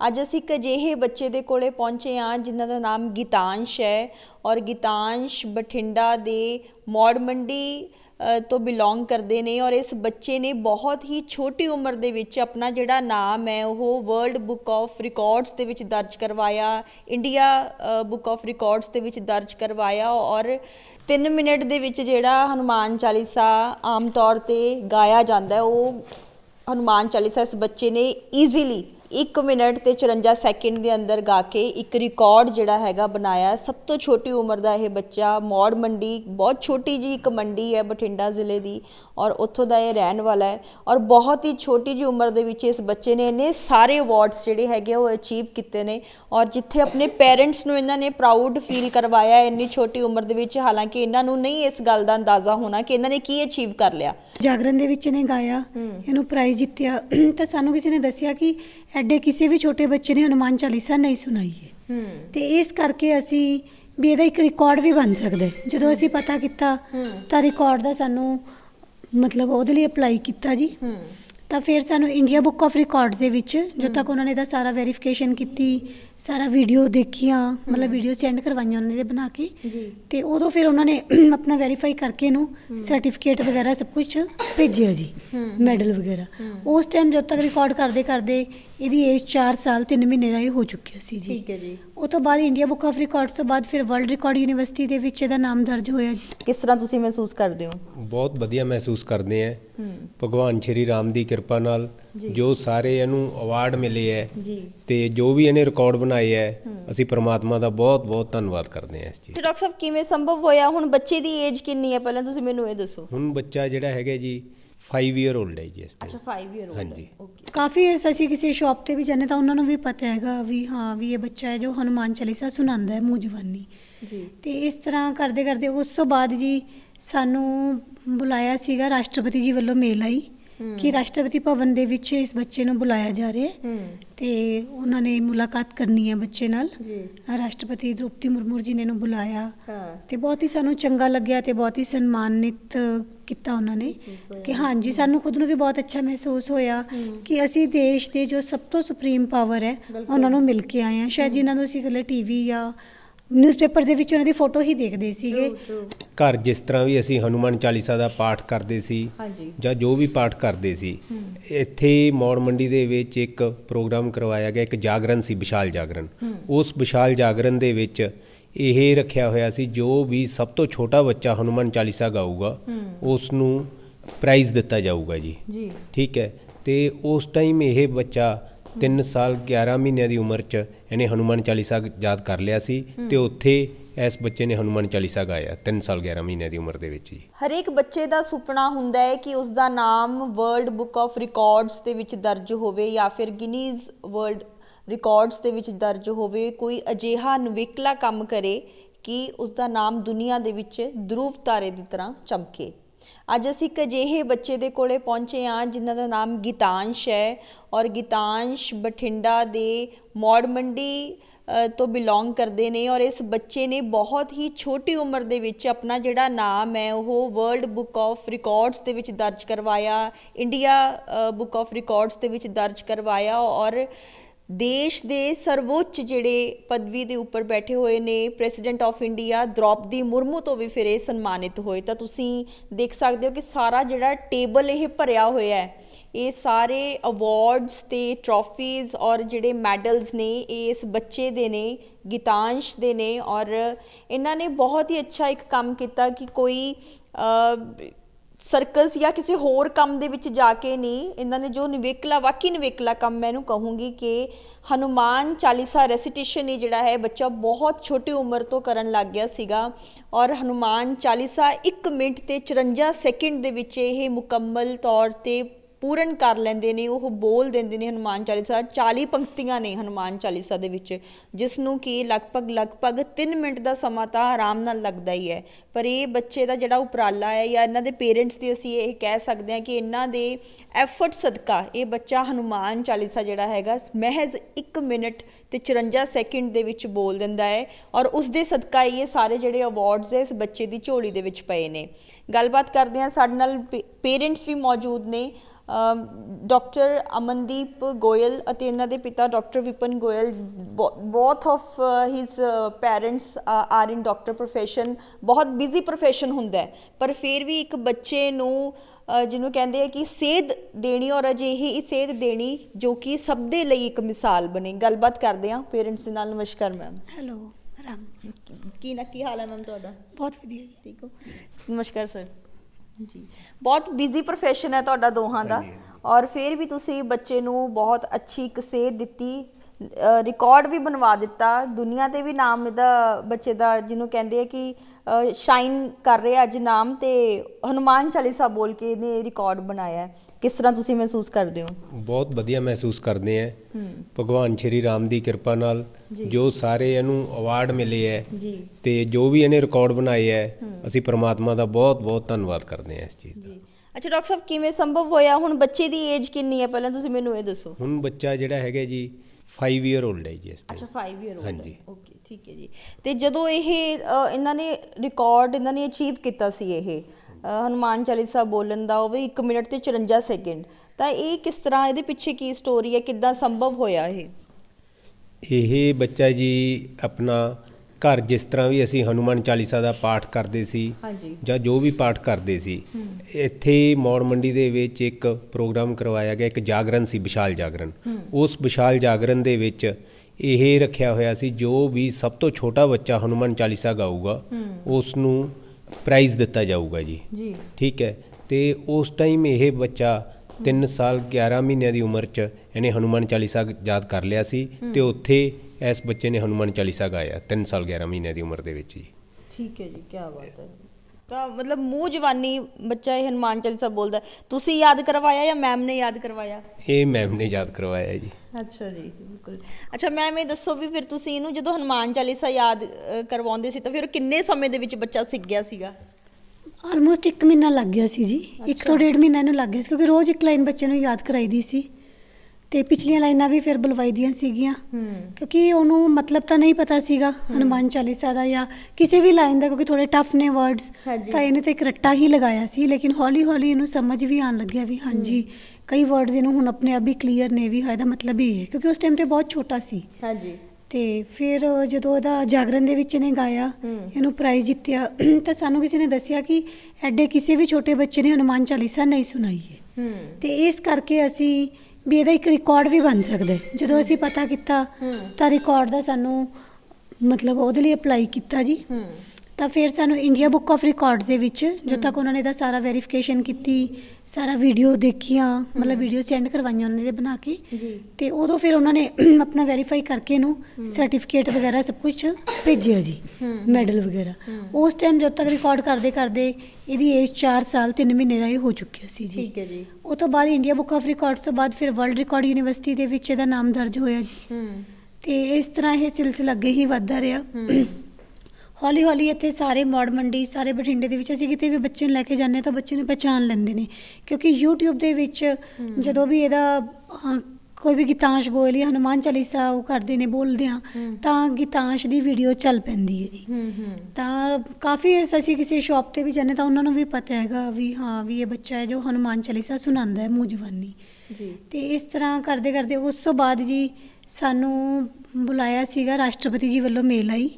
ਅੱਜ ਅਸੀਂ ਇੱਕ ਅਜਿਹੇ ਬੱਚੇ ਦੇ ਕੋਲੇ ਪਹੁੰਚੇ ਹਾਂ ਜਿਨ੍ਹਾਂ ਦਾ ਨਾਮ ਗੀਤਾਂਸ਼ ਹੈ ਔਰ ਗੀਤਾਂਸ਼ ਬਠਿੰਡਾ ਦੇ ਮੌੜ ਮੰਡੀ ਤੋਂ ਬਿਲੋਂਗ ਕਰਦੇ ਨੇ ਔਰ ਇਸ ਬੱਚੇ ਨੇ ਬਹੁਤ ਹੀ ਛੋਟੀ ਉਮਰ ਦੇ ਵਿੱਚ ਆਪਣਾ ਜਿਹੜਾ ਨਾਮ ਹੈ ਉਹ ਵਰਲਡ ਬੁੱਕ ਆਫ ਰਿਕਾਰਡਸ ਦੇ ਵਿੱਚ ਦਰਜ ਕਰਵਾਇਆ, ਇੰਡੀਆ ਬੁੱਕ ਆਫ ਰਿਕਾਰਡਸ ਦੇ ਵਿੱਚ ਦਰਜ ਕਰਵਾਇਆ ਔਰ 3 ਮਿੰਟ ਦੇ ਵਿੱਚ ਜਿਹੜਾ ਹਨੂਮਾਨ ਚਾਲੀਸਾ ਆਮ ਤੌਰ ਤੇ ਗਾਇਆ ਜਾਂਦਾ ਹੈ, ਉਹ ਹਨੂਮਾਨ ਚਾਲੀਸਾ ਇਸ ਬੱਚੇ ਨੇ ਈਜ਼ੀਲੀ 1 ਮਿੰਟ ਤੇ 54 ਸੈਕਿੰਡ ਦੇ ਅੰਦਰ ਗਾ ਕੇ ਇੱਕ ਰਿਕਾਰਡ ਜਿਹੜਾ ਹੈਗਾ ਬਣਾਇਆ। ਸਭ ਤੋਂ ਛੋਟੀ ਉਮਰ ਦਾ ਇਹ ਬੱਚਾ ਮੌੜ ਮੰਡੀ ਬਹੁਤ ਛੋਟੀ ਜੀ ਇੱਕ ਮੰਡੀ ਹੈ ਬਠਿੰਡਾ ਜ਼ਿਲ੍ਹੇ ਦੀ ਔਰ ਉੱਥੋਂ ਦਾ ਇਹ ਰਹਿਣ ਵਾਲਾ ਹੈ ਔਰ ਬਹੁਤ ਹੀ ਛੋਟੀ ਜੀ ਉਮਰ ਦੇ ਵਿੱਚ ਇਸ ਬੱਚੇ ਨੇ ਇਹਨੇ ਸਾਰੇ ਅਵਾਰਡਸ ਜਿਹੜੇ ਹੈਗੇ ਉਹ ਅਚੀਵ ਕੀਤੇ ਨੇ ਔਰ ਜਿੱਥੇ ਆਪਣੇ ਪੇਰੈਂਟਸ ਨੂੰ ਇਹਨਾਂ ਨੇ ਪ੍ਰਾਊਡ ਫੀਲ ਕਰਵਾਇਆ ਇੰਨੀ ਛੋਟੀ ਉਮਰ ਦੇ ਵਿੱਚ ਹਾਲਾਂਕਿ ਇਹਨਾਂ ਨੂੰ ਨਹੀਂ ਇਸ ਗੱਲ ਦਾ ਅੰਦਾਜ਼ਾ ਹੋਣਾ ਕਿ ਇਹਨਾਂ ਨੇ ਕੀ ਅਚੀਵ ਕਰ ਲਿਆ। ਜਾਗਰਣ ਦੇ ਵਿੱਚ ਇਹਨੇ ਗਾਇਆ। ਇਹਨੂੰ ਪ੍ਰਾਈਜ਼ ਜਿੱਤਿਆ। ਤਾਂ ਸਾਨੂੰ ਕਿਸੇ ਨੇ ਦੱਸਿਆ ਕਿ ਐਡੇ ਕਿਸੇ ਵੀ ਛੋਟੇ ਬੱਚੇ ਨੇ ਹਨੂਮਾਨ ਚਾਲੀਸਾ ਨਹੀਂ ਸੁਣਾਈ ਹੈ। ਹੂੰ। ਤੇ ਇਸ ਕਰਕੇ ਅਸੀਂ ਵੀ ਇਹਦਾ ਇੱਕ ਰਿਕਾਰਡ ਵੀ ਬਣ ਸਕਦਾ ਹੈ। ਜਦੋਂ ਅਸੀਂ ਪਤਾ ਕੀਤਾ ਤਾਂ ਰਿਕਾਰਡ ਦਾ ਸਾਨੂੰ ਮਤਲਬ ਉਹਦੇ ਲਈ ਅਪਲਾਈ ਕੀਤਾ ਜੀ। ਹੂੰ। ਤਾਂ ਫਿਰ ਸਾਨੂੰ ਇੰਡੀਆ ਬੁੱਕ ਆਫ ਰਿਕਾਰਡਸ ਦੇ ਵਿੱਚ ਜਦੋਂ ਤੱਕ ਉਹਨਾਂ ਨੇ ਇਹਦਾ ਸਾਰਾ ਵੈਰੀਫਿਕੇਸ਼ਨ ਕੀਤੀ ਸਾਰਾ ਵੀਡੀਓ ਦੇਖੀਆਂ ਮਤਲਬ ਵੀਡੀਓ ਸੈਂਡ ਕਰਵਾਈਆਂ ਉਹਨਾਂ ਨੇ ਬਣਾ ਕੇ। ਜੀ। ਤੇ ਉਦੋਂ ਫਿਰ ਉਹਨਾਂ ਨੇ ਆਪਣਾ ਵੈਰੀਫਾਈ ਕਰਕੇ ਇਹਨੂੰ ਸਰਟੀਫਿਕੇਟ ਵਗੈਰਾ ਸਭ ਕੁਝ ਭੇਜਿਆ ਜੀ। ਹੂੰ। ਮੈਡਲ ਵਗੈਰਾ। ਹੂੰ। ਉਸ ਟਾਈਮ ਜਦ ਤੱਕ ਰਿਕਾਰਡ ਕਰਦੇ ਕਰਦੇ ਇਹਦੀ ਏਜ 4 ਸਾਲ 3 ਮਹੀਨੇ ਦਾ ਹੀ ਹੋ ਚੁੱਕਿਆ ਸੀ ਜੀ। ਠੀਕ ਹੈ ਜੀ। ਉਹ ਤੋਂ ਬਾਅਦ ਇੰਡੀਆ ਬੁੱਕ ਆਫ ਰਿਕਾਰਡਸ ਤੋਂ ਬਾਅਦ ਫਿਰ ਵਰਲਡ ਰਿਕਾਰਡ ਯੂਨੀਵਰਸਿਟੀ ਦੇ ਵਿੱਚ ਇਹਦਾ ਨਾਮ ਦਰਜ ਹੋਇਆ ਜੀ। ਕਿਸ ਤਰ੍ਹਾਂ ਤੁਸੀਂ ਮਹਿਸੂਸ ਕਰਦੇ ਹੋ? ਬਹੁਤ ਵਧੀਆ ਮਹਿਸੂਸ ਕਰਦੇ ਆ। ਭਗਵਾਨ ਸ਼੍ਰੀ ਰਾਮ ਦੀ ਕਿਰਪਾ ਨਾਲ ਜੀ। ਸਾਰੇ ਇਹਨੂੰ ਅਵਾਰਡ ਮਿਲੇ ਹੈ ਜੀ। ਤੇ ਜੋ ਵੀ ਇਹਨੇ ਰਿਕਾਰਡ ਬਣਾਏ ਹੈ। ਅਸੀਂ ਪ੍ਰਮਾਤਮਾ ਦਾ ਬਹੁਤ ਬਹੁਤ ਧੰਨਵਾਦ ਕਰਦੇ ਹਾਂ ਇਸ ਚੀਜ਼ ਡਾਕਟਰ ਸਾਹਿਬ ਕਿਵੇਂ ਸੰਭਵ ਹੋਇਆ? ਹੁਣ ਬੱਚੇ ਦੀ ਏਜ ਕਿੰਨੀ ਹੈ? ਪਹਿਲਾਂ ਤੁਸੀਂ ਮੈਨੂੰ ਇਹ ਦੱਸੋ। ਹੁਣ ਬੱਚਾ ਜਿਹੜਾ ਹੈਗਾ ਜੀ 5 ਇਅਰ 올ਡ ਹੈ ਜੀ ਇਸ ਅੱਛਾ ਟਾਈਮ 5 ਇਅਰ ਹਾਂਜੀ। ਓਕੇ ਕਾਫੀ ਐਸਾ ਅਸੀਂ ਕਿਸੇ ਸ਼ਾਪ ਤੇ ਵੀ ਜਾਂਦੇ ਤਾਂ ਉਹਨਾਂ ਨੂੰ ਵੀ ਪਤਾ ਹੈਗਾ ਵੀ ਹਾਂ ਵੀ ਇਹ ਬੱਚਾ ਹੈ ਜੋ ਹਨੂਮਾਨ ਚਾਲੀਸਾ ਸੁਣਾਉਂਦਾ ਹੈ ਮੂੰਹ ਜ਼ਬਾਨੀ ਜੀ। ਤੇ ਇਸ ਤਰ੍ਹਾਂ ਕਰਦੇ ਕਰਦੇ ਉਸ ਤੋਂ ਬਾਅਦ ਜੀ ਸਾਨੂੰ ਬੁਲਾਇਆ ਸੀਗਾ ਰਾਸ਼ਟਰਪਤੀ ਜੀ ਵੱਲੋਂ ਮੇਲ ਆਈ। ਹੂੰ। ਕਿ ਰਾਸ਼ਟਰਪਤੀ ਭਵਨ ਦੇ ਵਿੱਚ ਇਸ ਬੱਚੇ ਨੂੰ ਬੁਲਾਇਆ ਜਾ ਰਿਹਾ ਹੈ ਤੇ ਉਹਨਾਂ ਨੇ ਮੁਲਾਕਾਤ ਕਰਨੀ ਹੈ ਬੱਚੇ ਨਾਲ। ਜੀ। ਰਾਸ਼ਟਰਪਤੀ ਦ੍ਰੋਪਦੀ ਮੁਰਮੂ ਜੀ ਨੇ ਇਹਨੂੰ ਬੁਲਾਇਆ। ਹਾਂ। ਤੇ ਬਹੁਤ ਹੀ ਸਾਨੂੰ ਚੰਗਾ ਲੱਗਿਆ ਤੇ ਬਹੁਤ ਹੀ ਸਨਮਾਨਿਤ ਕੀਤਾ ਉਹਨਾਂ ਨੇ। ਕਿ ਹਾਂਜੀ ਸਾਨੂੰ ਖੁਦ ਨੂੰ ਵੀ ਬਹੁਤ ਅੱਛਾ ਮਹਿਸੂਸ ਹੋਇਆ। ਕਿ ਅਸੀਂ ਦੇਸ਼ ਦੇ ਜੋ ਸਭ ਤੋਂ ਸੁਪਰੀਮ ਪਾਵਰ ਹੈ। ਉਹਨਾਂ ਨੂੰ ਮਿਲ ਕੇ ਆਏ ਹਾਂ। ਸ਼ਾਇਦ ਜਿਨ੍ਹਾਂ ਨੂੰ ਅਸੀਂ ਇਕੱਲੇ ਟੀਵੀ ਜਾਂ ਨਿਊਜ਼ਪੇਪਰ ਦੇ ਵਿੱਚ ਉਹਨਾਂ ਦੀ ਫੋਟੋ ਹੀ ਦੇਖਦੇ ਸੀਗੇ. ਘਰ ਜਿਸ ਤਰ੍ਹਾਂ ਵੀ ਅਸੀਂ ਹਨੂਮਾਨ ਚਾਲੀਸਾ ਦਾ ਪਾਠ ਕਰਦੇ ਸੀ ਹਾਂਜੀ। ਜਾਂ ਜੋ ਵੀ ਪਾਠ ਕਰਦੇ ਸੀ ਇੱਥੇ ਮੌੜ ਮੰਡੀ ਦੇ ਵਿੱਚ ਇੱਕ ਪ੍ਰੋਗਰਾਮ ਕਰਵਾਇਆ ਗਿਆ ਇੱਕ ਜਾਗਰਣ ਸੀ ਵਿਸ਼ਾਲ ਜਾਗਰਣ। ਉਸ ਵਿਸ਼ਾਲ ਜਾਗਰਣ ਦੇ ਵਿੱਚ ਇਹ ਰੱਖਿਆ ਹੋਇਆ ਸੀ ਜੋ ਵੀ ਸਭ ਤੋਂ ਛੋਟਾ ਬੱਚਾ ਹਨੂਮਾਨ ਚਾਲੀਸਾ ਗਾਊਗਾ ਉਸ ਨੂੰ ਪ੍ਰਾਈਜ਼ ਦਿੱਤਾ ਜਾਊਗਾ ਜੀ। ਜੀ। ਠੀਕ ਹੈ। ਤੇ ਉਸ ਟਾਈਮ ਇਹ ਬੱਚਾ 3 ਸਾਲ 11 ਮਹੀਨਿਆਂ ਦੀ ਉਮਰ 'ਚ ਇਹਨੇ ਹਨੂਮਾਨ ਚਾਲੀਸਾ ਯਾਦ ਕਰ ਲਿਆ ਸੀ ਤੇ ਉੱਥੇ ਇਸ ਬੱਚੇ ਨੇ ਹਨੂਮਾਨ ਚਾਲੀਸਾ ਗਾਇਆ 3 ਸਾਲ 11 ਮਹੀਨਿਆਂ ਦੀ ਉਮਰ ਦੇ ਵਿੱਚ ਜੀ। ਹਰੇਕ ਬੱਚੇ ਦਾ ਸੁਪਨਾ ਹੁੰਦਾ ਹੈ ਕਿ ਉਸ ਦਾ ਨਾਮ ਵਰਲਡ ਬੁੱਕ ਆਫ ਰਿਕਾਰਡਸ ਦੇ ਵਿੱਚ ਦਰਜ ਹੋਵੇ ਜਾਂ ਫਿਰ ਗਿਨੀਜ਼ ਵਰਲਡ ਰਿਕਾਰਡਸ ਦੇ ਵਿੱਚ ਦਰਜ ਹੋਵੇ। ਕੋਈ ਅਜਿਹਾ ਨਵੇਕਲਾ ਕੰਮ ਕਰੇ ਕਿ ਉਸ ਦਾ ਨਾਮ ਦੁਨੀਆ ਦੇ ਵਿੱਚ ਧਰੁਵ ਤਾਰੇ ਦੀ ਤਰ੍ਹਾਂ ਚਮਕੇ। ਅੱਜ ਅਸੀਂ ਇੱਕ ਅਜਿਹੇ ਬੱਚੇ ਦੇ ਕੋਲੇ ਪਹੁੰਚੇ ਹਾਂ ਜਿਨ੍ਹਾਂ ਦਾ ਨਾਮ ਗੀਤਾਂਸ਼ ਹੈ ਔਰ ਗੀਤਾਂਸ਼ ਬਠਿੰਡਾ ਦੇ ਮੌੜ ਮੰਡੀ ਤੋਂ ਬਿਲੋਂਗ ਕਰਦੇ ਨੇ ਔਰ ਇਸ ਬੱਚੇ ਨੇ ਬਹੁਤ ਹੀ ਛੋਟੀ ਉਮਰ ਦੇ ਵਿੱਚ ਆਪਣਾ ਜਿਹੜਾ ਨਾਮ ਹੈ ਉਹ ਵਰਲਡ ਬੁੱਕ ਆਫ ਰਿਕਾਰਡਸ ਦੇ ਵਿੱਚ ਦਰਜ ਕਰਵਾਇਆ, ਇੰਡੀਆ ਬੁੱਕ ਆਫ ਰਿਕਾਰਡਸ ਦੇ ਵਿੱਚ ਦਰਜ ਕਰਵਾਇਆ ਔਰ ਦੇਸ਼ ਦੇ ਸਰਵੋੱਚ ਜਿਹੜੇ ਪਦਵੀ ਦੇ ਉੱਪਰ ਬੈਠੇ ਹੋਏ ਨੇ president of India Draupadi Murmu ਤੋਂ ਵੀ ਫਿਰ ਇਹ ਸਨਮਾਨਿਤ ਹੋਏ। ਤਾਂ ਤੁਸੀਂ ਦੇਖ ਸਕਦੇ ਹੋ ਕਿ ਸਾਰਾ ਜਿਹੜਾ ਟੇਬਲ ਇਹ ਭਰਿਆ ਹੋਇਆ ਹੈ, ਇਹ ਸਾਰੇ ਅਵਾਰਡਸ ਤੇ ਟਰੋਫੀਜ਼ ਔਰ ਜਿਹੜੇ ਮੈਡਲਸ ਨੇ, ਇਹ ਇਸ ਬੱਚੇ ਦੇ ਨੇ, ਗੀਤਾਂਸ਼ ਦੇ ਨੇ ਔਰ ਇਹਨਾਂ ਨੇ ਬਹੁਤ ਹੀ ਅੱਛਾ ਇੱਕ ਕੰਮ ਕੀਤਾ ਕਿ ਕੋਈ ਸਰਕਸ ਜਾਂ ਕਿਸੇ ਹੋਰ ਕੰਮ ਦੇ ਵਿੱਚ ਜਾ ਕੇ ਨਹੀਂ ਇਹਨਾਂ ਨੇ ਜੋ ਨਿਵੇਕਲਾ, ਵਾਕਈ ਨਿਵੇਕਲਾ ਕੰਮ ਮੈਂ ਇਹਨੂੰ ਕਹੂੰਗੀ ਕਿ ਹਨੂਮਾਨ ਚਾਲੀਸਾ ਰੈਸੀਟੇਸ਼ਨ ਇਹ ਜਿਹੜਾ ਹੈ, ਬੱਚਾ ਬਹੁਤ ਛੋਟੀ ਉਮਰ ਤੋਂ ਕਰਨ ਲੱਗ ਗਿਆ ਸੀਗਾ ਔਰ ਹਨੂਮਾਨ ਚਾਲੀਸਾ 1 ਮਿੰਟ ਤੇ 54 ਸੈਕਿੰਡ ਦੇ ਵਿੱਚ ਇਹ ਮੁਕੰਮਲ ਤੌਰ ਤੇ ਪੂਰਨ ਕਰ ਲੈਂਦੇ ਨੇ, ਉਹ ਬੋਲ ਦਿੰਦੇ ਨੇ ਹਨੂਮਾਨ ਚਾਲੀਸਾ 40 ਪੰਕਤੀਆਂ ਨੇ ਹਨੂਮਾਨ ਚਾਲੀਸਾ ਦੇ ਵਿੱਚ ਜਿਸ ਨੂੰ ਕਿ ਲਗਭਗ ਲਗਭਗ 3 ਮਿੰਟ ਦਾ ਸਮਾਂ ਤਾਂ ਆਰਾਮ ਨਾਲ ਲੱਗਦਾ ਹੀ ਹੈ। ਪਰ ਇਹ ਬੱਚੇ ਦਾ ਜਿਹੜਾ ਉਪਰਾਲਾ ਹੈ ਜਾਂ ਇਹਨਾਂ ਦੇ ਪੇਰੈਂਟਸ ਦੀ ਅਸੀਂ ਇਹ ਕਹਿ ਸਕਦੇ ਹਾਂ ਕਿ ਇਹਨਾਂ ਦੇ ਐਫਰਟ ਸਦਕਾ ਇਹ ਬੱਚਾ ਹਨੂਮਾਨ ਚਾਲੀਸਾ ਜਿਹੜਾ ਹੈਗਾ, ਮਹਿਜ਼ 1 ਮਿੰਟ ਤੇ 54 ਸੈਕਿੰਡ ਦੇ ਵਿੱਚ ਬੋਲ ਦਿੰਦਾ ਹੈ ਔਰ ਉਸ ਦੇ ਸਦਕਾ ਹੀ ਇਹ ਸਾਰੇ ਜਿਹੜੇ ਅਵਾਰਡਸ ਹੈ ਇਸ ਬੱਚੇ ਦੀ ਝੋਲੀ ਦੇ ਵਿੱਚ ਪਏ ਨੇ। ਗੱਲਬਾਤ ਕਰਦੇ ਹਾਂ, ਸਾਡੇ ਨਾਲ ਪੇਰੈਂਟਸ ਵੀ ਮੌਜੂਦ ਨੇ। ਡਾਕਟਰ ਅਮਨਦੀਪ ਗੋਇਲ ਅਤੇ ਇਹਨਾਂ ਦੇ ਪਿਤਾ doctor Vipin Goyal both of his parents are in doctor profession. ਬਹੁਤ ਬਿਜ਼ੀ profession ਹੁੰਦਾ ਹੈ। ਪਰ ਫਿਰ ਵੀ ਇੱਕ ਬੱਚੇ ਨੂੰ ਜਿਹਨੂੰ ਕਹਿੰਦੇ ਆ ਕਿ ਸੇਧ ਦੇਣੀ ਔਰ ਅਜਿਹੀ ਸੇਧ ਦੇਣੀ ਜੋ ਕਿ ਸਭ ਦੇ ਲਈ ਇੱਕ ਮਿਸਾਲ ਬਣੇ। ਗੱਲਬਾਤ ਕਰਦੇ ਹਾਂ ਪੇਰੈਂਟਸ ਦੇ ਨਾਲ। ਨਮਸਕਾਰ ਮੈਮ ਹੈਲੋ ਰਾਮ ਕੀ ਨਾ ਕੀ ਹਾਲ ਹੈ ਮੈਮ ਤੁਹਾਡਾ? ਬਹੁਤ ਵਧੀਆ ਜੀ। ਠੀਕ ਹੋ? ਨਮਸਕਾਰ ਸਰ ਜੀ ਬਹੁਤ ਬਿਜ਼ੀ profession ਹੈ ਤੁਹਾਡਾ ਦੋਹਾਂ ਦਾ ਹਾਂਜੀ, ਹਾਂਜੀ। ਔਰ ਫਿਰ ਵੀ ਤੁਸੀਂ ਬੱਚੇ ਨੂੰ ਬਹੁਤ ਅੱਛੀ ਇੱਕ ਸੇਧ ਦਿੱਤੀ ਰਿਕਾਰਡ ਵੀ ਬਣਵਾ ਦਿੱਤਾ। ਦੁਨੀਆ ਤੇ ਵੀ ਨਾਮ ਇਹਦਾ ਬੱਚੇ ਦਾ ਜਿਹਨੂੰ ਕਹਿੰਦੇ ਆ ਕਿ ਸ਼ਾਈਨ ਕਰ ਰਿਹਾ ਅੱਜ ਨਾਮ ਤੇ ਹਨੂਮਾਨ ਚਾਲੀਸਾ ਬੋਲ ਕੇ ਇਹਨੇ ਰਿਕਾਰਡ ਬਣਾਇਆ ਕਿਸ ਤਰ੍ਹਾਂ ਤੁਸੀਂ ਮਹਿਸੂਸ ਕਰਦੇ ਹੋ? ਬਹੁਤ ਵਧੀਆ ਮਹਿਸੂਸ ਕਰਦੇ ਆ। ਭਗਵਾਨ ਸ਼੍ਰੀ ਰਾਮ ਦੀ ਕਿਰਪਾ ਨਾਲ ਜੀ। ਸਾਰੇ ਇਹਨੂੰ ਅਵਾਰਡ ਮਿਲੇ ਹੈ ਤੇ ਜੋ ਵੀ ਇਹਨੇ ਰਿਕਾਰਡ ਬਣਾਏ ਹੈ। ਅਸੀਂ ਪ੍ਰਮਾਤਮਾ ਦਾ ਬਹੁਤ ਬਹੁਤ ਧੰਨਵਾਦ ਕਰਦੇ ਹਾਂ ਇਸ ਚੀਜ਼ ਦਾ। ਅੱਛਾ ਡਾਕਟਰ ਸਾਹਿਬ ਕਿਵੇਂ ਸੰਭਵ ਹੋਇਆ? ਹੁਣ ਬੱਚੇ ਦੀ ਏਜ ਕਿੰਨੀ ਹੈ? ਪਹਿਲਾਂ ਤੁਸੀਂ ਮੈਨੂੰ ਇਹ ਦੱਸੋ। ਹੁਣ ਬੱਚਾ ਜਿਹੜਾ ਹੈਗਾ ਜੀ 5 ਇਅਰ 올ਡ ਹੈ ਜੀ ਇਸ ਅੱਛਾ ਟਾਈਮ 5 ਇਅਰ 올ਡ ਹਾਂਜੀ। ਓਕੇ ਠੀਕ ਹੈ ਜੀ। ਤੇ ਜਦੋਂ ਇਹ ਅ, ਇਹਨਾਂ ਨੇ ਰਿਕਾਰਡ ਇਹਨਾਂ ਨੇ ਅਚੀਵ ਕੀਤਾ ਸੀ ਇਹ ਅ, ਹਨੂਮਾਨ ਚਾਲੀਸਾ ਬੋਲਣ ਦਾ ਉਹ ਵੀ 1 ਮਿੰਟ ਤੇ 54 ਸੈਕਿੰਡ ਤਾਂ ਇਹ ਕਿਸ ਤਰ੍ਹਾਂ ਇਹਦੇ ਪਿੱਛੇ ਕੀ ਸਟੋਰੀ ਹੈ? ਕਿੱਦਾਂ ਸੰਭਵ ਹੋਇਆ ਇਹ? ਇਹ ਬੱਚਾ ਜੀ ਆਪਣਾ ਘਰ ਜਿਸ ਤਰ੍ਹਾਂ ਵੀ ਅਸੀਂ ਹਨੂਮਾਨ ਚਾਲੀਸਾ ਦਾ ਪਾਠ ਕਰਦੇ ਸੀ ਹਾਂਜੀ ਜਾਂ ਜੋ ਵੀ ਪਾਠ ਕਰਦੇ ਸੀ। ਇੱਥੇ ਮੌੜ ਮੰਡੀ ਦੇ ਵਿੱਚ ਇੱਕ ਪ੍ਰੋਗਰਾਮ ਕਰਵਾਇਆ ਗਿਆ ਇੱਕ ਜਾਗਰਣ ਸੀ ਵਿਸ਼ਾਲ ਜਾਗਰਣ ਹੂੰ। ਉਸ ਵਿਸ਼ਾਲ ਜਾਗਰਣ ਦੇ ਵਿੱਚ ਇਹ ਰੱਖਿਆ ਹੋਇਆ ਸੀ ਜੋ ਵੀ ਸਭ ਤੋਂ ਛੋਟਾ ਬੱਚਾ ਹਨੂਮਾਨ ਚਾਲੀਸਾ ਗਾਊਗਾ। ਉਸ ਨੂੰ ਪ੍ਰਾਈਜ਼ ਦਿੱਤਾ ਜਾਊਗਾ ਜੀ ਜੀ ਠੀਕ ਹੈ ਤੇ ਉਸ ਟਾਈਮ ਇਹ ਬੱਚਾ 3 ਸਾਲ 11 ਮਹੀਨਿਆਂ ਦੀ ਉਮਰ 'ਚ ਇਹਨੇ ਹਨੂਮਾਨ ਚਾਲੀਸਾ ਯਾਦ ਕਰ ਲਿਆ ਸੀ ਤੇ ਉੱਥੇ ਇਸ ਬੱਚੇ ਨੇ ਹਨੂਮਾਨ ਚਾਲੀਸਾ ਗਾਇਆ 3 ਸਾਲ 11 ਮਹੀਨਿਆਂ ਦੀ ਉਮਰ ਦੇ ਵਿੱਚ ਜੀ। ਠੀਕ ਹੈ ਜੀ ਕੀ ਬਾਤ ਹੈ। ਤਾਂ ਮਤਲਬ ਮੂੰਹ ਜਵਾਨੀ ਬੱਚਾ ਇਹ ਹਨੂਮਾਨ ਚਾਲੀਸਾ ਬੋਲਦਾ ਹੈ। ਤੁਸੀਂ ਯਾਦ ਕਰਵਾਇਆ ਜਾਂ ਮੈਮ ਨੇ ਯਾਦ ਕਰਵਾਇਆ? ਇਹ ਮੈਮ ਨੇ ਯਾਦ ਕਰਵਾਇਆ ਜੀ। ਅੱਛਾ ਜੀ ਬਿਲਕੁਲ। ਅੱਛਾ ਮੈਮ ਇਹ ਦੱਸੋ ਵੀ ਫਿਰ ਤੁਸੀਂ ਇਹਨੂੰ ਜਦੋਂ ਹਨੂਮਾਨ ਚਾਲੀਸਾ ਯਾਦ ਅ, ਕਰਵਾਉਂਦੇ ਸੀ ਤਾਂ ਫਿਰ ਕਿੰਨੇ ਸਮੇਂ ਦੇ ਵਿੱਚ ਬੱਚਾ ਸਿੱਖ ਗਿਆ ਸੀਗਾ? ਆਲਮੋਸਟ 1 ਮਹੀਨਾ ਲੱਗ ਗਿਆ ਸੀ ਜੀ। ਇੱਕ ਅੱਛਾ। ਤੋਂ ਡੇਢ ਮਹੀਨਾ ਇਹਨੂੰ ਲੱਗ ਗਿਆ ਸੀ ਕਿਉਂਕਿ ਰੋਜ਼ ਇੱਕ ਲਾਈਨ ਬੱਚੇ ਨੂੰ ਯਾਦ ਕਰਾਈ ਦੀ ਸੀ। ਤੇ ਪਿਛਲੀਆਂ ਲਾਈਨਾਂ ਵੀ ਫਿਰ ਬੁਲਵਾਈ ਦੀਆਂ ਸੀਗੀਆਂ। ਹੂੰ ਕਿਉਂਕਿ ਉਹਨੂੰ ਮਤਲਬ ਤਾਂ ਨਹੀਂ ਪਤਾ ਸੀਗਾ ਹਨੂਮਾਨ ਚਾਲੀਸਾ ਦਾ ਜਾਂ ਕਿਸੇ ਵੀ ਲਾਈਨ ਦਾ ਕਿਉਂਕਿ ਥੋੜੇ ਟਫ ਨੇ ਵਰਡਸ ਹਾਂਜੀ। ਤਾਂ ਇਹਨੇ ਤਾਂ ਇੱਕ ਰੱਟਾ ਹੀ ਲਗਾਇਆ ਸੀ ਲੇਕਿਨ ਹੌਲੀ ਹੌਲੀ ਇਹਨੂੰ ਸਮਝ ਵੀ ਆਉਣ ਲੱਗਿਆ ਵੀ ਹਾਂਜੀ ਕਈ ਵਰਡਸ ਇਹਨੂੰ ਹੁਣ ਆਪਣੇ ਆਪ ਹੀ ਕਲੀਅਰ ਨੇ ਵੀ ਹਾਂ ਇਹਦਾ ਮਤਲਬ ਇਹ ਹੈ। ਕਿਉਂਕਿ ਉਸ ਟਾਈਮ ਤੇ ਬਹੁਤ ਛੋਟਾ ਸੀ। ਹਾਂਜੀ। ਤੇ ਫਿਰ ਜਦੋਂ ਇਹਦਾ ਜਾਗਰਣ ਦੇ ਵਿੱਚ ਇਹਨੇ ਗਾਇਆ ਹੂੰ। ਇਹਨੂੰ ਪ੍ਰਾਈਜ਼ ਜਿੱਤਿਆ ਤਾਂ ਸਾਨੂੰ ਕਿਸੇ ਨੇ ਦੱਸਿਆ ਕਿ ਐਡੇ ਕਿਸੇ ਵੀ ਛੋਟੇ ਬੱਚੇ ਨੇ ਹਨੂਮਾਨ ਚਾਲੀਸਾ ਨਹੀਂ ਸੁਣਾਈ ਹੈ। ਹੂੰ। ਤੇ ਇਸ ਕਰਕੇ ਅਸੀਂ ਵੀ ਇਹਦਾ ਇੱਕ ਰਿਕਾਰਡ ਵੀ ਬਣ ਸਕਦਾ। ਹੈ ਜਦੋਂ ਅਸੀਂ ਪਤਾ ਕੀਤਾ ਹੂੰ। ਤਾਂ ਰਿਕਾਰਡ ਦਾ ਸਾਨੂੰ ਮਤਲਬ ਉਹਦੇ ਲਈ ਅਪਲਾਈ ਕੀਤਾ ਜੀ। ਹੂੰ। ਤਾਂ ਫਿਰ ਸਾਨੂੰ ਇੰਡੀਆ ਬੁੱਕ ਆਫ ਰਿਕਾਰਡਸ ਦੇ ਵਿੱਚ ਜਦੋਂ ਤੱਕ ਉਹਨਾਂ ਨੇ ਇਹਦਾ ਸਾਰਾ ਵੈਰੀਫਿਕੇਸ਼ਨ ਕੀਤੀ ਸਾਰਾ ਵੀਡੀਓ ਦੇਖੀਆਂ ਮਤਲਬ ਵੀਡੀਓ ਸੈਂਡ ਕਰਵਾਈਆਂ ਉਹਨਾਂ ਨੇ ਬਣਾ ਕੇ ਤੇ ਉਦੋਂ ਫਿਰ ਉਹਨਾਂ ਨੇ ਆਪਣਾ ਵੈਰੀਫਾਈ ਕਰਕੇ ਇਹਨੂੰ। ਸਰਟੀਫਿਕੇਟ ਵਗੈਰਾ ਸਭ ਕੁਝ ਭੇਜਿਆ ਜੀ। ਮੈਡਲ ਵਗੈਰਾ। ਉਸ ਟਾਈਮ ਜਦ ਤੱਕ ਰਿਕਾਰਡ ਕਰਦੇ ਕਰਦੇ ਇਹਦੀ ਏਜ 4 ਸਾਲ 3 ਮਹੀਨੇ ਦਾ ਇਹ ਹੋ ਚੁੱਕਿਆ ਸੀ ਜੀ। ਠੀਕ ਹੈ ਜੀ। ਉਹ ਤੋਂ ਬਾਅਦ ਇੰਡੀਆ ਬੁੱਕ ਆਫ ਰਿਕਾਰਡਸ ਤੋਂ ਬਾਅਦ ਫਿਰ ਵਰਲਡ ਰਿਕਾਰਡ ਯੂਨੀਵਰਸਿਟੀ ਦੇ ਵਿੱਚ ਇਹਦਾ ਨਾਮ ਦਰਜ ਹੋਇਆ ਜੀ। ਹੂੰ ਤੇ ਇਸ ਤਰ੍ਹਾਂ ਇਹ ਸਿਲਸਿਲਾ ਅੱਗੇ ਹੀ ਵੱਧਦਾ ਰਿਹਾ। ਹੂੰ ਹੌਲੀ ਹੌਲੀ ਇੱਥੇ ਸਾਰੇ ਮੌੜ ਮੰਡੀ ਸਾਰੇ ਬਠਿੰਡੇ ਦੇ ਵਿੱਚ ਅਸੀਂ ਕਿਤੇ ਵੀ ਬੱਚੇ ਨੂੰ ਲੈ ਕੇ ਜਾਂਦੇ ਹਾਂ ਤਾਂ ਬੱਚੇ ਨੂੰ ਪਛਾਣ ਲੈਂਦੇ ਨੇ ਕਿਉਂਕਿ YouTube ਦੇ ਵਿੱਚ। ਜਦੋਂ ਵੀ ਇਹਦਾ ਅਹ, ਕੋਈ ਵੀ ਗੀਤਾਂਸ਼ ਗੋਇਲ ਜਾਂ ਹਨੂਮਾਨ ਚਾਲੀਸਾ ਉਹ ਕਰਦੇ ਨੇ ਬੋਲਦੇ ਆ ਹਮ। ਤਾਂ ਗੀਤਾਂਸ਼ ਦੀ ਵੀਡੀਓ ਚੱਲ ਪੈਂਦੀ ਹੈ ਜੀ ਹੂੰ ਹੂੰ ਤਾਂ ਕਾਫੀ ਐਸ- ਅਸੀਂ ਕਿਸੇ ਸ਼ਾਪ ਤੇ ਵੀ ਜਾਂਦੇ ਤਾਂ ਉਹਨਾਂ ਨੂੰ ਵੀ ਪਤਾ ਹੈਗਾ ਵੀ ਹਾਂ ਵੀ ਇਹ ਬੱਚਾ ਹੈ ਜੋ ਹਨੂਮਾਨ ਚਾਲੀਸਾ ਸੁਣਾਉਂਦਾ ਹੈ ਮੂੰਹ ਜ਼ਬਾਨੀ ਜੀ ਤੇ ਇਸ ਤਰ੍ਹਾਂ ਕਰਦੇ ਕਰਦੇ ਉਸ ਤੋਂ ਬਾਅਦ ਜੀ ਸਾਨੂੰ ਬੁਲਾਇਆ ਸੀਗਾ ਰਾਸ਼ਟਰਪਤੀ ਜੀ ਵੱਲੋਂ ਮੇਲ ਆਈ।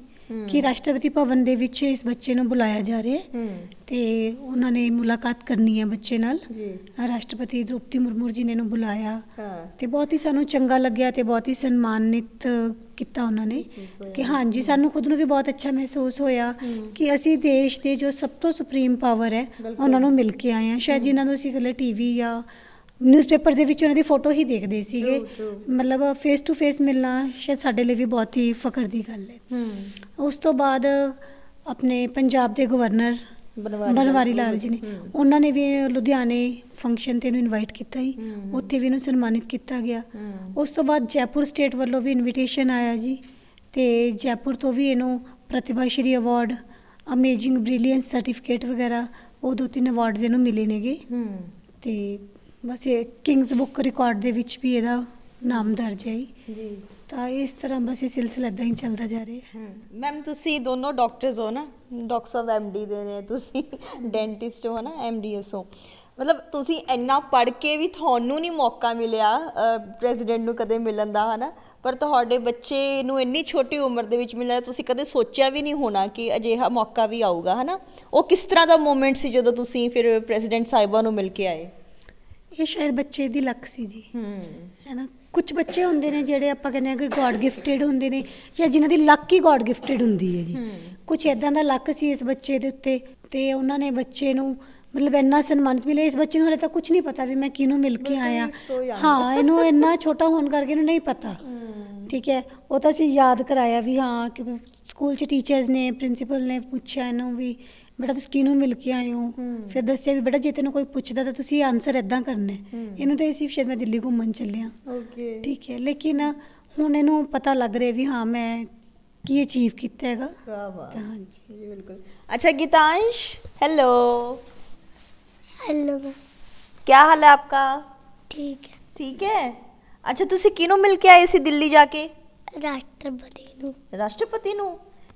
ਕਿ ਰਾਸ਼ਟਰਪਤੀ ਭਵਨ ਦੇ ਵਿੱਚ ਇਸ ਬੱਚੇ ਨੂੰ ਬੁਲਾਇਆ ਜਾ ਰਿਹਾ ਹੈ ਤੇ ਉਹਨਾਂ ਨੇ ਮੁਲਾਕਾਤ ਕਰਨੀ ਹੈ ਬੱਚੇ ਨਾਲ। ਜੀ। ਰਾਸ਼ਟਰਪਤੀ ਦ੍ਰੋਪਦੀ ਮੁਰਮੂ ਜੀ ਨੇ ਇਹਨੂੰ ਬੁਲਾਇਆ। ਹਾਂ। ਤੇ ਬਹੁਤ ਹੀ ਸਾਨੂੰ ਚੰਗਾ ਲੱਗਿਆ ਤੇ ਬਹੁਤ ਹੀ ਸਨਮਾਨਿਤ ਕੀਤਾ ਉਹਨਾਂ ਨੇ। ਕਿ ਹਾਂਜੀ ਸਾਨੂੰ ਖੁਦ ਨੂੰ ਵੀ ਬਹੁਤ ਅੱਛਾ ਮਹਿਸੂਸ ਹੋਇਆ। ਕਿ ਅਸੀਂ ਦੇਸ਼ ਦੇ ਜੋ ਸਭ ਤੋਂ ਸੁਪਰੀਮ ਪਾਵਰ ਹੈ। ਉਹਨਾਂ ਨੂੰ ਮਿਲ ਕੇ ਆਏ ਹਾਂ। ਸ਼ਾਇਦ ਜਿਨ੍ਹਾਂ ਨੂੰ ਅਸੀਂ ਇਕੱਲੇ ਟੀਵੀ ਜਾਂ ਨਿਊਜ਼ਪੇਪਰ ਦੇ ਵਿੱਚ ਉਹਨਾਂ ਦੀ ਫੋਟੋ ਹੀ ਦੇਖਦੇ ਸੀਗੇ। True, true. ਮਤਲਬ ਫੇਸ ਟੂ ਫੇਸ ਮਿਲਣਾ ਸ਼ਾਇਦ ਸਾਡੇ ਲਈ ਵੀ ਬਹੁਤ ਹੀ ਫਖਰ ਦੀ ਗੱਲ ਹੈ। ਹੂੰ। ਉਸ ਤੋਂ ਬਾਅਦ ਆਪਣੇ ਪੰਜਾਬ ਦੇ ਗਵਰਨਰ ਬਨਵਾਰੀ ਲਾਲ ਜੀ ਨੇ। ਹੂੰ। ਉਹਨਾਂ ਨੇ ਵੀ ਲੁਧਿਆਣੇ ਫੰਕਸ਼ਨ ਤੇ ਇਹਨੂੰ ਇਨਵਾਈਟ ਕੀਤਾ ਹੀ ਹੂੰ। ਉੱਥੇ ਵੀ ਇਹਨੂੰ ਸਨਮਾਨਿਤ ਕੀਤਾ ਗਿਆ। ਹੂੰ। ਉਸ ਤੋਂ ਬਾਅਦ ਜੈਪੁਰ ਸਟੇਟ ਵੱਲੋਂ ਵੀ ਇਨਵੀਟੇਸ਼ਨ ਆਇਆ ਜੀ। ਤੇ ਜੈਪੁਰ ਤੋਂ ਵੀ ਇਹਨੂੰ Pratibha Shri award amazing brilliance certificate ਵਗੈਰਾ ਉਹ ਦੋ ਤਿੰਨ ਅਵਾਰਡਸ ਇਹਨੂੰ ਮਿਲੇ ਨੇਗੇ। ਹੂੰ। ਤੇ ਬਸ ਇਹ ਕਿੰਗਸ ਬੁੱਕ ਰਿਕਾਰਡ ਦੇ ਵਿੱਚ ਵੀ ਇਹਦਾ ਨਾਮ ਦਰਜ ਹੈ ਜੀ। ਜੀ। ਤਾਂ ਇਸ ਤਰ੍ਹਾਂ ਬਸ ਇਹ ਸਿਲਸਿਲਾ ਇਦਾਂ ਹੀ ਚੱਲਦਾ ਜਾ ਰਿਹਾ ਹੈ। ਮੈਮ ਤੁਸੀਂ ਦੋਨੋਂ ਡਾਕਟਰਸ ਹੋ ਨਾ? ਡਾਕਟਰ ਸਾਹਿਬ ਐਮਡੀ ਦੇ ਨੇ ਤੁਸੀਂ ਡੈਂਟਿਸਟ ਹੋ ਨਾ ਐਮਡੀਐਸ ਹੋ। ਮਤਲਬ ਤੁਸੀਂ ਇੰਨਾ ਪੜ੍ਹ ਕੇ ਵੀ ਤੁਹਾਨੂੰ ਨਹੀਂ ਮੌਕਾ ਮਿਲਿਆ ਪ੍ਰੈਜ਼ੀਡੈਂਟ ਨੂੰ ਕਦੇ ਮਿਲਣ ਦਾ ਹਨਾ? ਪਰ ਤੁਹਾਡੇ ਬੱਚੇ ਨੂੰ ਇੰਨੀ ਛੋਟੀ ਉਮਰ ਦੇ ਵਿੱਚ ਮਿਲਿਆ ਤੁਸੀਂ ਕਦੇ ਸੋਚਿਆ ਵੀ ਨਹੀਂ ਹੋਣਾ ਕਿ ਅਜਿਹਾ ਮੌਕਾ ਵੀ ਆਊਗਾ ਹਨਾ? ਉਹ ਕਿਸ ਤਰ੍ਹਾਂ ਦਾ ਮੂਮੈਂਟ ਸੀ ਜਦੋਂ ਤੁਸੀਂ ਫਿਰ ਪ੍ਰੈਜ਼ੀਡੈਂਟ ਸਾਹਿਬਾਂ ਨੂੰ ਮਿਲ ਕੇ ਆਏ? ਇਹ ਸ਼ਾਇਦ ਬੱਚੇ ਦੀ ਲੱਕ ਸੀ ਜੀ। ਹੂੰ। ਹੈ ਨਾ ਕੁਝ ਬੱਚੇ ਹੁੰਦੇ ਨੇ ਜਿਹੜੇ ਆਪਾਂ ਕਹਿੰਦੇ ਆ ਕਿ ਗੋਡ ਗਿਫਟਡ ਹੁੰਦੇ ਨੇ ਜਾਂ ਜਿਨ੍ਹਾਂ ਦੀ ਲੱਕ ਹੀ ਗੋਡ ਗਿਫਟਡ ਹੁੰਦੀ ਹੈ ਜੀ। ਕੁਝ ਇਦਾਂ ਦਾ ਲੱਕ ਸੀ ਇਸ ਬੱਚੇ ਦੇ ਉੱਤੇ ਤੇ ਉਹਨਾਂ ਨੇ ਬੱਚੇ ਨੂੰ ਮਤਲਬ ਇੰਨਾ ਸਨਮਾਨਿਤ ਮਿਲਿਆ ਇਸ ਬੱਚੇ ਨੂੰ ਹਲੇ ਤਾਂ ਕੁਝ ਨਹੀਂ ਪਤਾ ਵੀ ਮੈਂ ਕਿਹਨੂੰ ਮਿਲ ਕੇ ਆਇਆ. ਹਾਂ ਇਹਨੂੰ ਇੰਨਾ ਛੋਟਾ ਹੋਣ ਕਰਕੇ ਇਹਨੂੰ ਨਹੀਂ ਪਤਾ। ਠੀਕ ਹੈ? ਉਹ ਤਾਂ ਅਸੀਂ ਯਾਦ ਕਰਾਇਆ ਵੀ ਹਾਂ ਕਿਉਂਕਿ ਸਕੂਲ 'ਚ ਟੀਚਰਸ ਨੇ ਪ੍ਰਿੰਸੀਪਲ ਨੇ ਪੁੱਛਿਆ ਇਹਨੂੰ ਵੀ ਬੇਟਾ ਤੁਸੀਂ ਕਿਹਨੂੰ ਮਿਲ ਕੇ ਆਏ ਹੋ। ਫਿਰ ਦੱਸਿਆ ਵੀ ਬੇਟਾ ਜੇ ਤੈਨੂੰ ਕੋਈ ਪੁੱਛਦਾ ਤਾਂ ਤੁਸੀਂ ਆਨਸਰ ਇਦਾਂ ਕਰਨਾ ਹੈ। ਹੂੰ। ਇਹਨੂੰ ਤਾਂ ਇਹ ਸੀ ਮੈਂ ਦਿੱਲੀ ਘੁੰਮਣ ਚੱਲਿਆ। ਓਕੇ ਠੀਕ ਹੈ ਲੇਕਿਨ ਹੁਣ ਇਹਨੂੰ ਪਤਾ ਲੱਗ ਰਿਹਾ ਵੀ ਹਾਂ ਮੈਂ ਕੀ ਅਚੀਵ ਕੀਤਾ ਹੈਗਾ। ਵਾਹ ਵਾਹ। ਤਾਂ ਜੀ ਬਿਲकुल अच्छा गीतांश हेलो हेलो मैम क्या हाल है आपका ठीक ठीक है ਅੱਛਾ ਤੁਸੀਂ ਕਿਹਨੂੰ ਮਿਲ ਕੇ ਆਏ ਸੀ ਦਿੱਲੀ ਜਾ ਕੇ? ਰਾਸ਼ਟਰਪਤੀ ਨੂੰ। ਰਾਸ਼ਟਰਪਤੀ ਨੂੰ?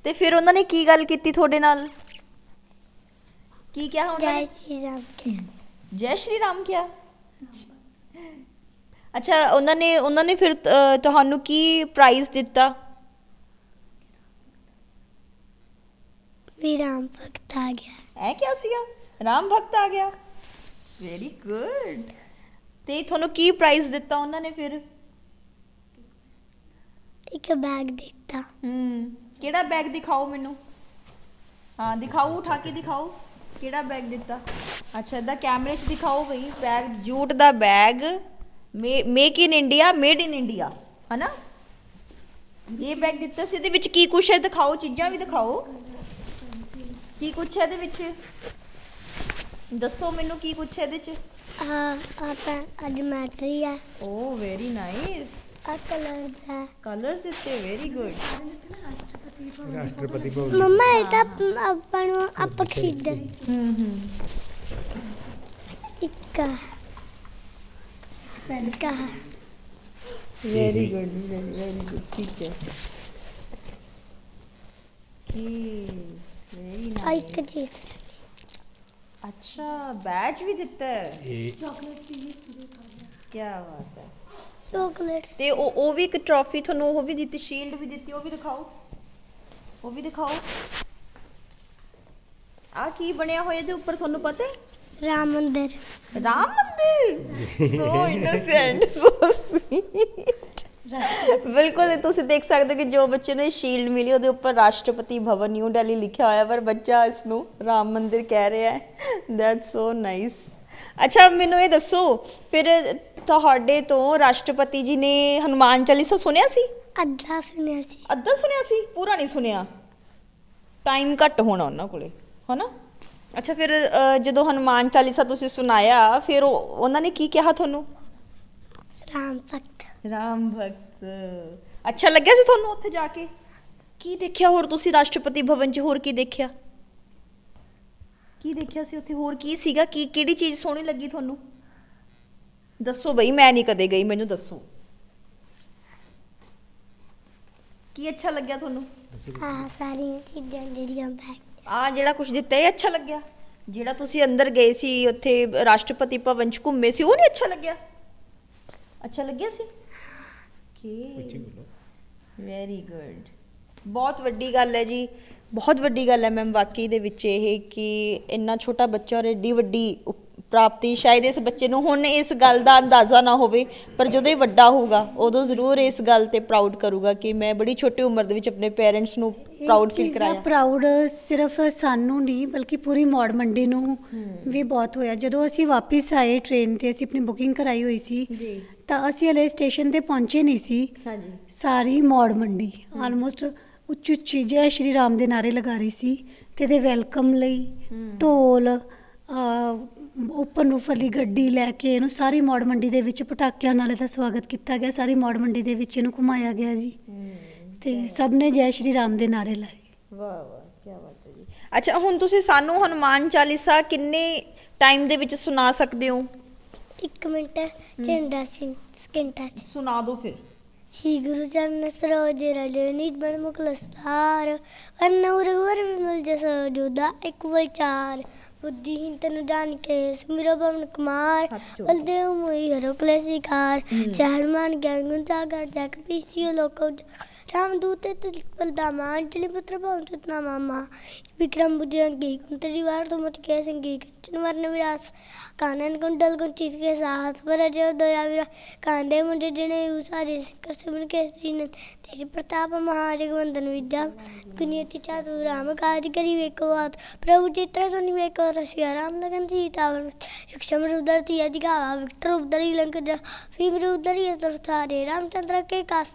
ਤੇ ਫਿਰ ਉਹਨਾਂ ਨੇ ਕੀ ਗੱਲ ਕੀਤੀ ਤੁਹਾਡੇ ਨਾਲ? ਕੀ ਕਿਹਾ ਉਹਨਾਂ ਜੈ ਨੇ ਸ਼੍ਰੀ ਰਾਮ ਕੇ ਜੈ ਸ਼੍ਰੀ ਰਾਮ ਕਿਹਾ? ਅੱਛਾ ਉਹਨਾਂ ਨੇ ਉਹਨਾਂ ਨੇ ਫਿਰ ਅ, ਤੁਹਾਨੂੰ ਕੀ ਪ੍ਰਾਈਜ਼ ਦਿੱਤਾ? ਵੀ ਰਾਮ ਭਗਤ ਆ ਗਿਆ। ਐ ਕਿਹਾ ਸੀਗਾ? ਰਾਮ ਭਗਤ ਆ ਗਿਆ? ਵੈਰੀ ਗੁੱਡ ਤੇ ਤੁਹਾਨੂੰ ਕੀ ਪ੍ਰਾਈਜ਼ ਦਿੱਤਾ ਉਹਨਾਂ ਨੇ ਫਿਰ? ਇੱਕ ਬੈਗ ਦਿੱਤਾ। ਹੂੰ ਕਿਹੜਾ ਬੈਗ ਦਿਖਾਓ ਮੈਨੂੰ? ਹਾਂ ਦਿਖਾਓ ਉਠਾ ਕੇ ਦਿਖਾਓ। ਕਿਹੜਾ ਬੈਗ ਦਿੱਤਾ? ਅੱਛਾ ਇਹਦਾ ਕੈਮਰੇ 'ਚ ਦਿਖਾਓ ਬਈ bag jute the bag make in India made in India ਹਨਾ? ਇਹ ਬੈਗ ਦਿੱਤਾ ਸੀ ਇਹਦੇ ਵਿੱਚ ਕੀ ਕੁਛ ਹੈ? ਦਿਖਾਓ ਚੀਜ਼ਾਂ ਵੀ ਦਿਖਾਓ। ਕੀ ਕੁਛ ਹੈ ਇਹਦੇ ਵਿੱਚ? ਦੱਸੋ ਮੈਨੂੰ ਕੀ ਕੁਛ ਹੈ ਇਹਦੇ 'ਚ? ਆ ਆਪਾਂ ਅੱਜ ਮੈਟਰੀ ਆ। ਓ ਵੈਰੀ ਨਾਈਸ ਆ ਕਲਰ ਦਾ। ਕਲਰਸ ਦਿੱਤੇ ਵੈਰੀ ਗੁੱਡ ਰਾਸ਼ਟਰਪਤੀ ਮੰਮਾ ਇਹ ਤਾਂ ਆਪ- ਆਪਾਂ ਨੂੰ ਆਪਾਂ ਖਰੀਦ ਹੂੰ ਹੂੰ। ਇੱਕ ਆ। ਇੱਕ ਆ। Very good very very good ਠੀਕ ਹੈ। ਕੀ? ਵੈਰੀ ਆ ਇੱਕ ਨਾਈਸ ਚੀਜ਼। ਅੱਛਾ ਬੈਜ ਵੀ ਦਿੱਤਾ। ਹੈ ਇਹ ਕੀ ਬਾਤ ਹੈ। ਚਾਕਲੇਟ ਤੇ ਉਹ ਉਹ ਵੀ ਇੱਕ ਟਰੋਫੀ ਤੁਹਾਨੂੰ ਉਹ ਵੀ ਦਿੱਤੀ ਸ਼ੀਲਡ ਵੀ ਦਿੱਤੀ ਉਹ ਵੀ ਦਿਖਾਓ। ਉਹ ਵੀ ਦਿਖਾਓ। ਆ ਕੀ ਬਣਿਆ ਹੋਇਆ ਇਹਦੇ ਉੱਪਰ ਤੁਹਾਨੂੰ ਪਤਾ ਹੈ? ਰਾਮ ਮੰਦਿਰ। ਰਾਮ ਮੰਦਿਰ? ਸੋ ਇਨੋਸੈਂਟ ਸੋ ਸਵੀਟ ਬਿਲਕੁਲ ਤੁਸੀਂ ਦੇਖ ਸਕਦੇ ਹੋ ਕਿ ਜੋ ਬੱਚੇ ਨੂੰ ਸ਼ੀਲਡ ਮਿਲੀ ਉਹਦੇ ਉੱਪਰ ਰਾਸ਼ਟਰਪਤੀ ਭਵਨ ਨਿਊ ਦਿੱਲੀ ਲਿਖਿਆ ਹੋਇਆ ਪਰ ਬੱਚਾ ਇਸ ਨੂੰ ਰਾਮ ਮੰਦਿਰ ਕਹਿ ਰਿਹਾ ਹੈ। ਦੈਟਸ ਸੋ ਨਾਈਸ ਅੱਛਾ ਮੈਨੂੰ ਇਹ ਦੱਸੋ ਫਿਰ ਤੁਹਾਡੇ ਤੋਂ ਰਾਸ਼ਟਰਪਤੀ ਜੀ ਨੇ ਹਨੂਮਾਨ ਚਾਲੀਸਾ ਸੁਣਿਆ ਸੀ? ਅੱਧਾ ਸੁਣਿਆ ਸੀ। ਅੱਧਾ ਸੁਣਿਆ ਸੀ? ਪੂਰਾ ਨਹੀਂ ਸੁਣਿਆ। ਟਾਈਮ ਘੱਟ ਹੋਣਾ ਉਹਨਾਂ ਕੋਲੇ ਹਨਾ? ਅੱਛਾ ਫਿਰ ਅ, ਜਦੋਂ ਹਨੂਮਾਨ ਚਾਲੀਸਾ ਤੁਸੀਂ ਸੁਣਾਇਆ ਫਿਰ ਉਹ- ਉਹਨਾਂ ਨੇ ਕੀ ਕਿਹਾ ਤੁਹਾਨੂੰ? ਰਾਮ ਭਗਤ। ਰਾਮ ਭਗਤ। ਅੱਛਾ ਲੱਗਿਆ ਸੀ ਤੁਹਾਨੂੰ ਉੱਥੇ ਜਾ ਕੇ? ਕੀ ਦੇਖਿਆ ਹੋਰ ਤੁਸੀਂ ਰਾਸ਼ਟਰਪਤੀ ਭਵਨ 'ਚ? ਹੋਰ ਕੀ ਦੇਖਿਆ? ਕੀ ਦੇਖਿਆ ਸੀ ਉੱਥੇ? ਹੋਰ ਕੀ ਸੀਗਾ? ਕੀ ਕਿਹੜੀ ਚੀਜ਼ ਸੋਹਣੀ ਲੱਗੀ ਤੁਹਾਨੂੰ? ਦੱਸੋ ਬਈ ਮੈਂ ਨਹੀਂ ਕਦੇ ਗਈ ਮੈਨੂੰ ਦੱਸੋ। ਕੀ ਅੱਛਾ ਲੱਗਿਆ ਤੁਹਾਨੂੰ? ਆ ਸਾਰੀਆਂ ਚੀਜ਼ਾਂ ਜਿਹੜੀਆਂ ਬੈਗ ਆ ਜਿਹੜਾ ਕੁਝ ਦਿੱਤਾ ਇਹ ਅੱਛਾ ਲੱਗਿਆ? ਜਿਹੜਾ ਤੁਸੀਂ ਅੰਦਰ ਗਏ ਸੀ ਉੱਥੇ ਰਾਸ਼ਟਰਪਤੀ ਭਵਨ ਚ ਘੁੰਮੇ ਸੀ ਉਹ ਨਹੀਂ ਅੱਛਾ ਲੱਗਿਆ? ਅੱਛਾ ਲੱਗਿਆ ਸੀ? ਕੀ? ਵੈਰੀ ਗੁੱਡ ਬਹੁਤ ਵੱਡੀ ਗੱਲ ਹੈ ਜੀ। ਬਹੁਤ ਵੱਡੀ ਗੱਲ ਹੈ ਮੈਮ ਵਾਕਈ ਦੇ ਵਿੱਚ ਇਹ ਕਿ ਇੰਨਾ ਛੋਟਾ ਬੱਚਾ ਔਰ ਏਡੀ ਵੱਡੀ ਉਪ- ਪ੍ਰਾਪਤੀ ਸ਼ਾਇਦ ਇਸ ਬੱਚੇ ਨੂੰ ਹੁਣ ਇਸ ਗੱਲ ਦਾ ਅੰਦਾਜ਼ਾ ਨਾ ਹੋਵੇ ਪਰ ਜਦੋਂ ਇਹ ਵੱਡਾ ਹੋਊਗਾ ਉਦੋਂ ਜ਼ਰੂਰ ਇਸ ਗੱਲ ਤੇ ਪ੍ਰਾਊਡ ਕਰੂਗਾ ਕਿ ਮੈਂ ਬੜੀ ਛੋਟੀ ਉਮਰ ਦੇ ਵਿੱਚ ਆਪਣੇ ਪੇਰੈਂਟਸ ਨੂੰ ਪ੍ਰਾਊਡ ਫੀਲ ਕਰਾਇਆ। ਪ੍ਰਾਊਡ ਸਿਰਫ ਸਾਨੂੰ ਨਹੀਂ ਬਲਕਿ ਪੂਰੀ ਮੌੜ ਮੰਡੀ ਨੂੰ ਵੀ ਬਹੁਤ ਹੋਇਆ। ਜਦੋਂ ਅਸੀਂ ਵਾਪਸ ਆਏ ਟ੍ਰੇਨ ਤੇ ਅਸੀਂ ਆਪਣੀ ਬੁਕਿੰਗ ਕਰਾਈ ਹੋਈ ਸੀ ਜੀ। ਤਾਂ ਅਸੀਂ ਹਲੇ ਸਟੇਸ਼ਨ ਤੇ ਪਹੁੰਚੇ ਨਹੀਂ ਸੀ। ਹਾਂਜੀ। ਸਾਰੀ ਮੌੜ ਮੰਡੀ ਆਲਮੋਸਟ ਉੱਚੀ ਉੱਚੀ ਜੈ ਸ਼੍ਰੀ ਰਾਮ ਦੇ ਨਾਰੇ ਲਗਾ ਰਹੀ ਸੀ ਤੇ ਇਹਦੇ ਵੈਲਕਮ ਲਈ। ਢੋਲ ਓਪਨ ਰੂਫ ਵਾਲੀ ਗੱਡੀ ਲੈ ਕੇ ਇਹਨੂੰ ਸਾਰੀ ਮੌੜ ਮੰਡੀ ਦੇ ਵਿੱਚ ਪਟਾਕਿਆਂ ਨਾਲ ਇਹਦਾ ਸਵਾਗਤ ਕੀਤਾ ਗਿਆ ਸਾਰੀ ਮੌੜ ਮੰਡੀ ਦੇ ਵਿੱਚ ਇਹਨੂੰ ਘੁਮਾਇਆ ਗਿਆ ਜੀ। ਤੇ ਸਭ ਨੇ ਜੈ ਸ਼੍ਰੀ ਰਾਮ ਦੇ ਨਾਰੇ ਲਾਏ। ਵਾਹ ਵਾਹ ਕੀ ਬਾਤ ਹੈ ਜੀ। ਅੱਛਾ ਹੁਣ ਤੁਸੀਂ ਸਾਨੂੰ ਹਨੂਮਾਨ ਚਾਲੀਸਾ ਕਿੰਨੇ ਟਾਈਮ ਦੇ ਵਿੱਚ ਸੁਣਾ ਸਕਦੇ ਹੋ? ਇੱਕ ਮਿੰਟ ਚੰਦਾ ਸਿੰਘ ਸਕਿੰਟਾਂ ਚ ਸੁਣਾ ਦਿਓ ਫਿਰ। ਸ਼੍ਰੀ ਗੁਰੂ ਚਰਨ ਸਰੋਜ ਰਲੇ ਨਿਜ ਬਣ ਮੁਕਲਸਾਰ ਵਰਨਉ ਰਘੁਵਰ ਵਿਮਲ ਜਸ ਜੋਦਾ ਇੱਕ ਵਿਚਾਰ। ਬੁੱਧੀਹੀਨ ਤੈਨੂੰ ਜਾਣ ਕੇ ਸੁਮਿਰੋ ਪਵਨ ਕੁਮਾਰ। ਬਲਦੇਵ ਮੋਈ ਹਰੋ ਕਲੇਸ਼ਿਕਾਰ ਹਮ। ਚਹਰਮਾਨ ਗਿਆਨ ਗੁਣ ਸਾਗਰ ਜਗ ਪੀਸੀਓ ਲੋਕੋ ਰਾਮ ਦੂਤੇ ਤੁਲ ਬਲਦਾਮਾ ਅੰਜਲੀ ਪੁੱਤਰ ਭਵਨ ਸੁਤਨਾ ਮਾਮਾ విక్రమ్ భుజంగి కుంతరివారితో మతికేసంగి కించిన వర్ణ విలాస్ కానన్ కుండల్ कुंचित के साहस पर अजय दया विरा कांधे मुझे जिने उसारे शंकर सिमर के श्रीनंद तेज प्रताप महाजगवंदन विद्या कुनियति चातु राम काज करी वेकवात प्रभु चित्र सुनि वेको रसिया राम लगन सीतावन सूक्ष्म रुदर ती अधिकावा विक्टर उपदरी लंक जा भीम रुदरी असुर सारे रामचंद्र के कास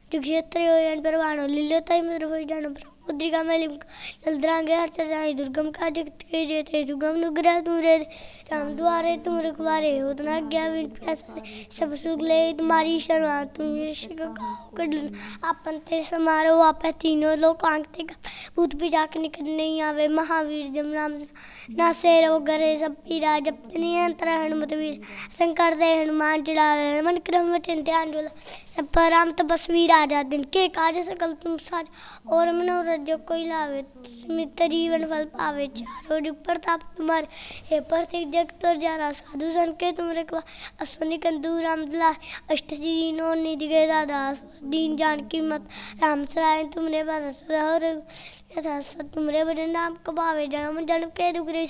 जुग क्षेत्र हो जान परवानो लिलो ताई मतलब हो जानो मुद्रिका में लिम जलद्रांगे हर चराई दुर्गम का जगत के जेते दुर्गम नुग्रह तुमरे राम द्वारे तुम रखवारे हो तना गया विन प्यासा सब सुख ले तुम्हारी शर्मा तुम ऋषिक कडन आपन ते समारो आपे तीनों लोग आंकते का भूत भी जाके निकल नहीं आवे महावीर जम राम ना से रो गरे सब पीरा जपनी अंतर हनुमत वीर शंकर दे हनुमान चढ़ावे मन क्रम वचन ध्यान डोला सब पर राम तपस्वी राजा दिन के काज सकल तुम साज और मनोरथ जो कोई लावे स्मित जीवन फल पावे चारों जुग प्रताप तुम्हारे हे प्रत्येक जग पर जारा साधु सन के तुम रखवा अश्वनी कंदू राम दिला अष्ट नो निधि गए दादा दीन जान की मत राम सराय तुमरे पास सदा हो रघु- यथा सत तुमरे बड़े नाम कबावे जन्म जन्म के दुगरे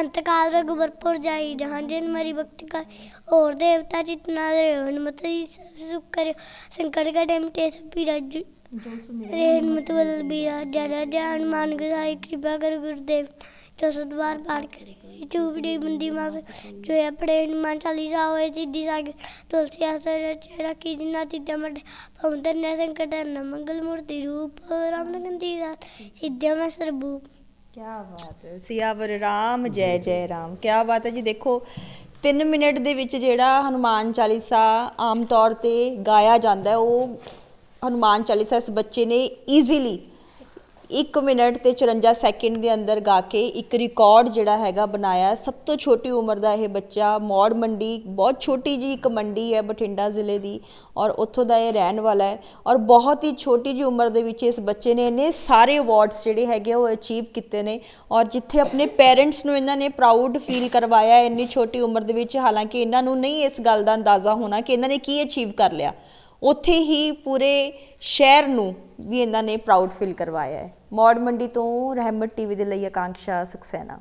अंत काल रघुबरपुर जाई जहाँ जिन मरी भक्ति का और देवता जितना रे हनुमत सुख करे संकट का डेम के सब पीरा जु- रे हनुमत बल बीरा जरा जान मान गुसाई कृपा कर गुरुदेव દસદવાર પાઠ કરી ચૂપડી બંદી માં જોયા આપણે હનુમાન ચાલીસા હોય સિદ્ધિ સાગર તુલસી આસર રચે રાખી જીના તિદ્યા માટે પૌંતર ને સંકટ ન મંગલ મૂર્તિ રૂપ રામ નંદી દાસ સિદ્ધ્યા માં સર્ભૂપ ਕਿਆ ਬਾਤ ਹੈ ਸਿਆਵਰ ਰਾਮ ਜੈ ਜੈ ਰਾਮ ਕਿਆ ਬਾਤ ਹੈ ਜੀ ਦੇਖੋ 3 ਮਿੰਟ ਦੇ ਵਿੱਚ ਜਿਹੜਾ ਹਨੂਮਾਨ ਚਾਲੀਸਾ ਆਮ ਤੌਰ ਤੇ ਗਾਇਆ ਜਾਂਦਾ ਹੈ ਉਹ ਹਨੂਮਾਨ ਚਾਲੀਸਾ ਇਸ ਬੱਚੇ ਨੇ ਈਜ਼ੀਲੀ 1 ਮਿੰਟ ਤੇ 54 ਸੈਕਿੰਡ ਦੇ ਅੰਦਰ ਗਾ ਕੇ ਇੱਕ ਰਿਕਾਰਡ ਜਿਹੜਾ ਹੈਗਾ ਬਣਾਇਆ। ਸਭ ਤੋਂ ਛੋਟੀ ਉਮਰ ਦਾ ਇਹ ਬੱਚਾ, ਮੌੜ ਮੰਡੀ, ਬਹੁਤ ਛੋਟੀ ਜੀ ਇੱਕ ਮੰਡੀ ਹੈ ਬਠਿੰਡਾ ਜ਼ਿਲ੍ਹੇ ਦੀ ਔਰ ਉੱਥੋਂ ਦਾ ਇਹ ਰਹਿਣ ਵਾਲਾ ਹੈ ਔਰ ਬਹੁਤ ਹੀ ਛੋਟੀ ਜੀ ਉਮਰ ਦੇ ਵਿੱਚ ਇਸ ਬੱਚੇ ਨੇ ਇਹਨੇ ਸਾਰੇ ਅਵਾਰਡਸ ਜਿਹੜੇ ਹੈਗੇ ਆ ਉਹ ਅਚੀਵ ਕੀਤੇ ਨੇ ਔਰ ਜਿੱਥੇ ਆਪਣੇ ਪੇਰੈਂਟਸ ਨੂੰ ਇਹਨਾਂ ਨੇ ਪ੍ਰਾਊਡ ਫੀਲ ਕਰਵਾਇਆ ਇੰਨੀ ਛੋਟੀ ਉਮਰ ਦੇ ਵਿੱਚ, ਹਾਲਾਂਕਿ ਇਹਨਾਂ ਨੂੰ ਨਹੀਂ ਇਸ ਗੱਲ ਦਾ ਅੰਦਾਜ਼ਾ ਹੋਣਾ ਕਿ ਇਹਨਾਂ ਨੇ ਕੀ ਅਚੀਵ ਕਰ ਲਿਆ। ਉੱਥੇ ਹੀ ਪੂਰੇ ਸ਼ਹਿਰ ਨੂੰ ਵੀ ਇਹਨਾਂ ਨੇ ਪ੍ਰਾਊਡ ਫੀਲ ਕਰਵਾਇਆ ਹੈ। ਮੌੜ ਮੰਡੀ ਤੋਂ ਰਹਿਮਤ ਟੀਵੀ ਦੇ ਲਈ ਆਕਾਂਸ਼ਾ ਸਕਸੈਨਾ।